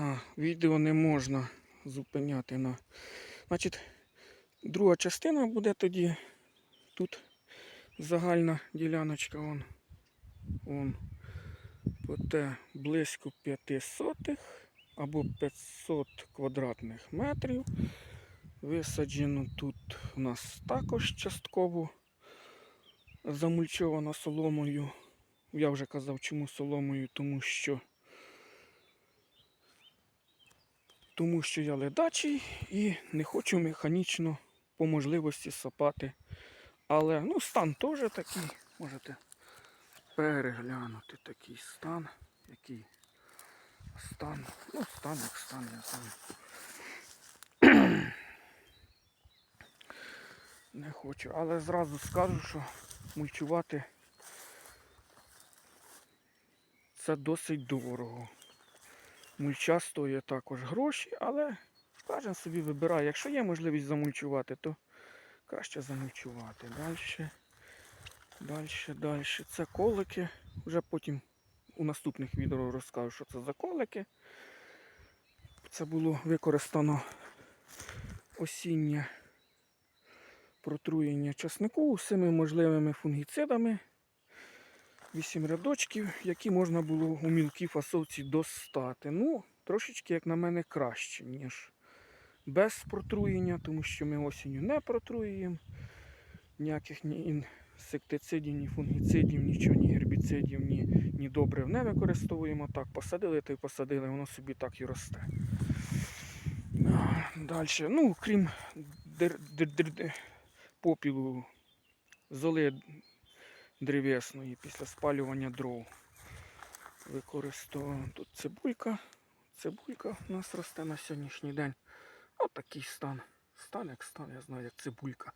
Ага, відео не можна зупиняти на. Значить, друга частина буде тоді. Тут загальна діляночка вон. Вон. Оте близько 500 або 500 квадратних метрів. Висаджено тут у нас також частково замульчовано соломою. Я вже казав, чому соломою, тому що тому що я ледачий і не хочу механічно по можливості сапати. Але ну, стан теж такий, можете переглянути такий стан, який стан, ну стан як стан, я знаю. Не хочу, але зразу скажу, що мульчувати це досить дорого. Мульча стоїть також гроші, але кожен собі вибирає. Якщо є можливість замульчувати, то краще замульчувати. Далі, далі, далі. Це колики. Вже потім у наступних відео розкажу, що це за колики. Це було використано осіннє протруєння часнику усіми можливими фунгіцидами. Вісім рядочків, які можна було у мілкій фасовці достати. Ну, трошечки, як на мене, краще, ніж без протруєння, тому що ми осінню не протруюємо. Ніяких ні інсектицидів, ні фунгіцидів, нічого, ні гербіцидів, ні, ні добрив не використовуємо. Так, посадили то й посадили, воно собі так і росте. Далі, ну, крім попілу, золи древесної після спалювання дров. Використовуємо тут цибулька. Цибулька у нас росте на сьогоднішній день. От такий стан. Стан як стан, я знаю, як цибулька.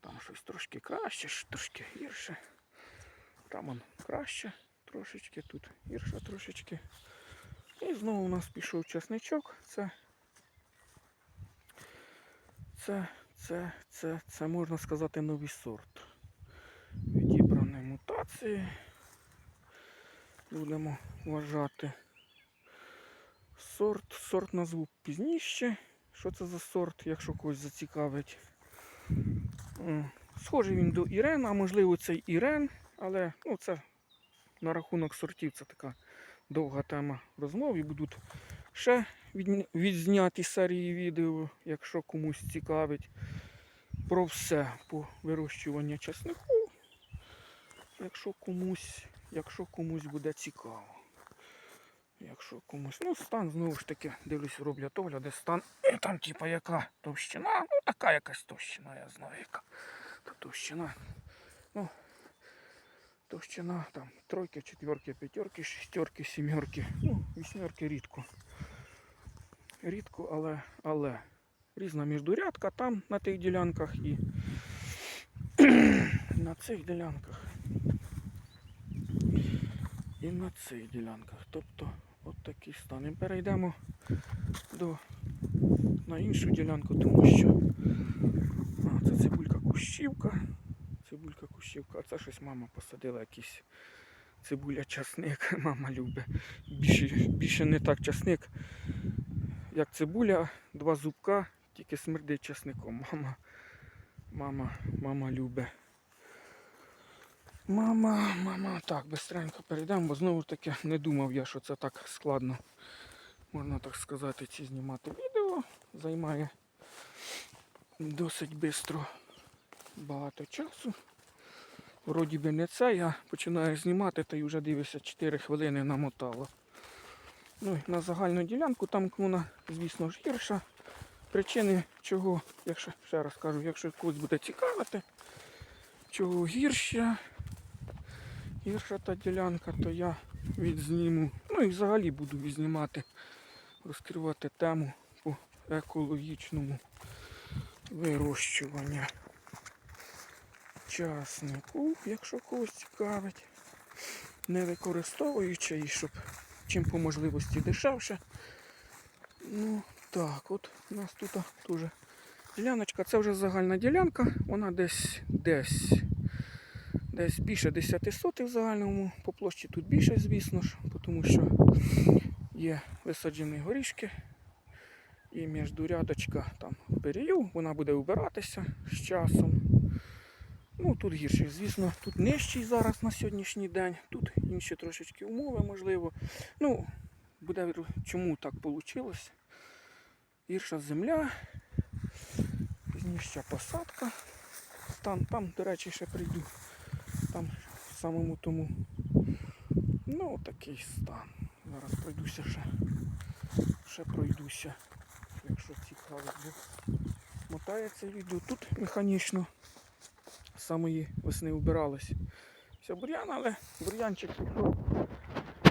Там щось трошки краще, трошки гірше. Там он краще трошечки, тут гірше трошечки. І знову у нас пішов чесничок. Це, це, це, це, це можна сказати новий сорт. Мутації. Будемо вважати. Сорт, сорт назву пізніше. Що це за сорт, якщо когось зацікавить. Схожий він до Ірен, а можливо це Ірен, але ну, це на рахунок сортів це така довга тема розмов і будуть ще відзняті серії відео, якщо комусь цікавить про все по вирощуванню часнику. Якщо комусь, якщо комусь буде цікаво. Якщо комусь. Ну, стан знову ж таки, дивлюсь, роблять огляди, стан. І там, типа, яка товщина. Ну, така якась товщина, я знаю, яка. Та товщина. Ну, товщина там тройки, четверки, п'ятерки, шестерки, сімерки. Ну, вісьмерки рідко. Рідко, але, але. Різна міждурядка там на тих ділянках і на цих ділянках. І на цих ділянках. Тобто от такий стан. І перейдемо до, на іншу ділянку, тому що а, це цибулька кущівка. Цибулька кущівка, а це щось мама посадила якийсь цибуля часник. Мама любить. Більше, більше не так часник, як цибуля, два зубка, тільки смердить часником. Мама, мама, мама любить. Мама, мама, так, бистренько перейдемо, бо знову ж таки не думав я, що це так складно, можна так сказати, ці знімати відео. Займає досить швидко багато часу. Вроді би не це, я починаю знімати та й вже дивишся 4 хвилини намотало. Ну і на загальну ділянку там вона, звісно ж, гірша. Причини чого, якщо ще раз кажу, якщо когось буде цікавити, чого гірше, гірша та ділянка, то я відзніму. Ну і взагалі буду відзнімати, розкривати тему по екологічному вирощуванню часнику, якщо когось цікавить, не використовуючи і щоб чим по можливості дешевше. Ну так, от у нас тут теж діляночка, це вже загальна ділянка, вона десь десь десь більше 10 сотих в загальному. По площі тут більше, звісно ж, тому що Є висаджені горішки. І між рядочка там перію, вона буде вбиратися з часом. Ну, тут гірше, звісно, тут нижчий зараз на сьогоднішній день, тут інші трошечки умови, можливо. Ну, буде чому так вийшло. Гірша земля, пізніша посадка. Там, там, до речі, ще прийду. Там в самому тому. Ну, такий стан. Зараз пройдуся ще. Ще пройдуся. Якщо цікаво, бо мотається відео. Тут механічно з самої весни вбиралось. Все бур'ян, але бур'янчик пішов.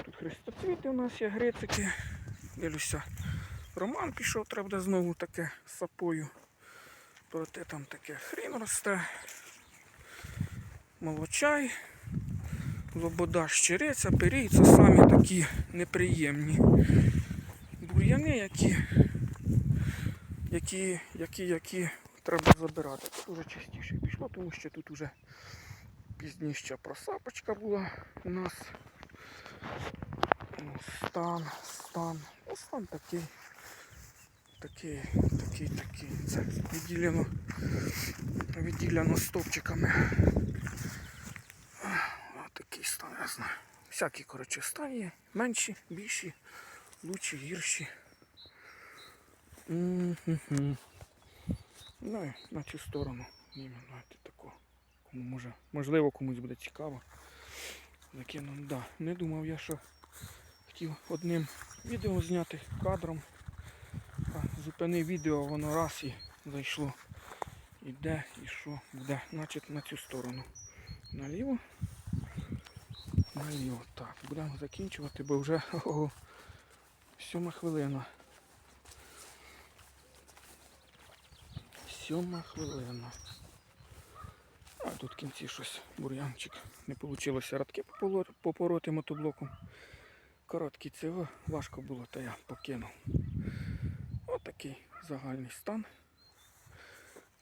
Тут хрестоцвіти у нас є, грицики. Дивлюся, роман пішов, треба знову таке з сапою. Проте там таке хрін росте. Молочай, лобода, щириця, пирій це самі такі неприємні бур'яни, які, які, які, які треба забирати. Тут вже частіше пішло, тому що тут вже пізніше просапочка була у нас. Ну, стан, стан. Ну, стан такий. Такий, такий, такий. Це відділено, відділено стовпчиками. Ось такий стан, я знаю. Всякі, коротше, стан. Менші, більші, лучші, гірші. М-ху-ху. Ну і на цю сторону. Знаєте, тако. Кому може, можливо, комусь буде цікаво. Закину, да. Не думав я, що хотів одним відео зняти кадром. А зупинив відео, воно раз і зайшло. І де, і що буде. Значить на цю сторону. Наліво. Наліво. Так, будемо закінчувати, бо вже ого, сьома хвилина. Сьома хвилина. А тут в кінці щось бур'янчик. Не вийшло радки попороти мотоблоком. Короткий цього важко було, то я покинув. Отакий загальний стан.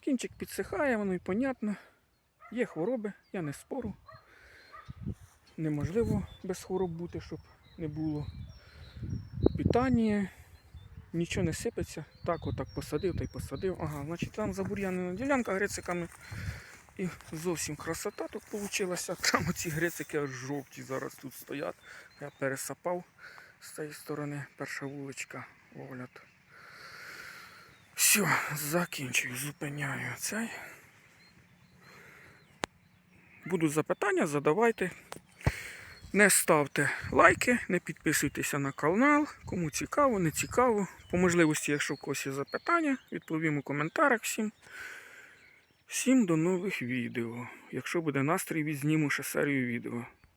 Кінчик підсихає, воно і понятно. Є хвороби, я не спору. Неможливо без хвороб бути, щоб не було. Питання, нічого не сипеться. Так, отак посадив та й посадив. Ага, значить там забур'янена ділянка грициками. І зовсім красота тут вийшла. Там оці грицики аж жовті зараз тут стоять. Я пересапав з цієї сторони перша вуличка, огляд. Все, закінчую, зупиняю цей. Будуть запитання, задавайте. Не ставте лайки, не підписуйтеся на канал. Кому цікаво, не цікаво. По можливості, якщо в когось є запитання, відповім у коментарях всім. Всім до нових відео. Якщо буде настрій, відзніму ще серію відео.